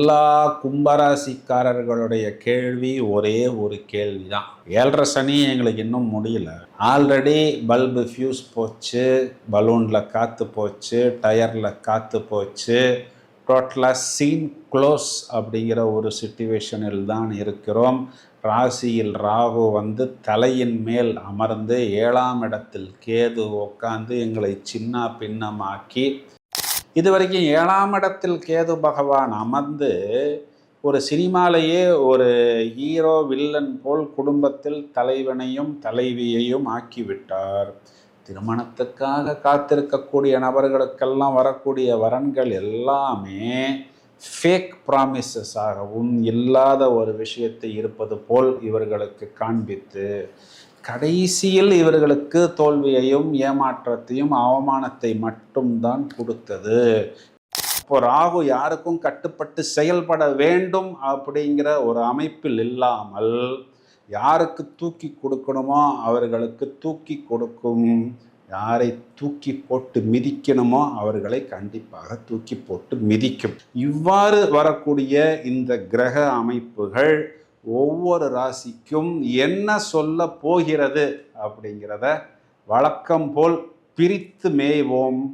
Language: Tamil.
எல்லா கும்பராசிக்காரர்களுடைய கேள்வி ஒரே ஒரு கேள்வி தான் ஏழரை சனி எங்களுக்கு இன்னும் முடியல. ஆல்ரெடி பல்பு ஃபியூஸ் போச்சு பலூனில் காற்று போச்சு டயரில் காற்று போச்சு. டோட்டலாக சீன் க்ளோஸ் அப்படிங்கிற ஒரு சுச்சுவேஷனில் தான் இருக்கிறோம். ராசியில் ராகு வந்து தலையின் மேல் அமர்ந்து ஏழாம் இடத்தில் கேது உட்காந்து எங்களை சின்ன பின்னமாக்கி இது வரைக்கும் ஏழாம் இடத்தில் கேது பகவான் அமர்ந்து ஒரு சினிமாலேயே ஒரு ஹீரோ வில்லன் போல் குடும்பத்தில் தலைவனையும் தலைவியையும் ஆக்கிவிட்டார். திருமணத்துக்காக காத்திருக்கக்கூடிய நபர்களுக்கெல்லாம் வரக்கூடிய வரன்கள் எல்லாமே ஃபேக் ப்ராமிசஸாகவும் இல்லாத ஒரு விஷயத்தை இருப்பது போல் இவர்களுக்கு காண்பித்து கடைசியில் இவர்களுக்கு தோல்வியையும் ஏமாற்றத்தையும் அவமானத்தை மட்டும்தான் கொடுத்தது. இப்போ ராகு யாருக்கும் கட்டுப்பட்டு செயல்பட வேண்டும் அப்படிங்கிற ஒரு அமைப்பில் இல்லாமல் யாருக்கு தூக்கி கொடுக்கணுமோ அவர்களுக்கு தூக்கி கொடுக்கும். யாரை தூக்கி போட்டு மிதிக்கணுமோ அவர்களை கண்டிப்பாக தூக்கி போட்டு மிதிக்கும். இவ்வாறு வரக்கூடிய இந்த கிரக அமைப்புகள் ஒவ்வொரு ராசிக்கும் என்ன சொல்ல போகிறது அப்படிங்கிறத வழக்கம் போல் பிரித்து மேய்வோம்.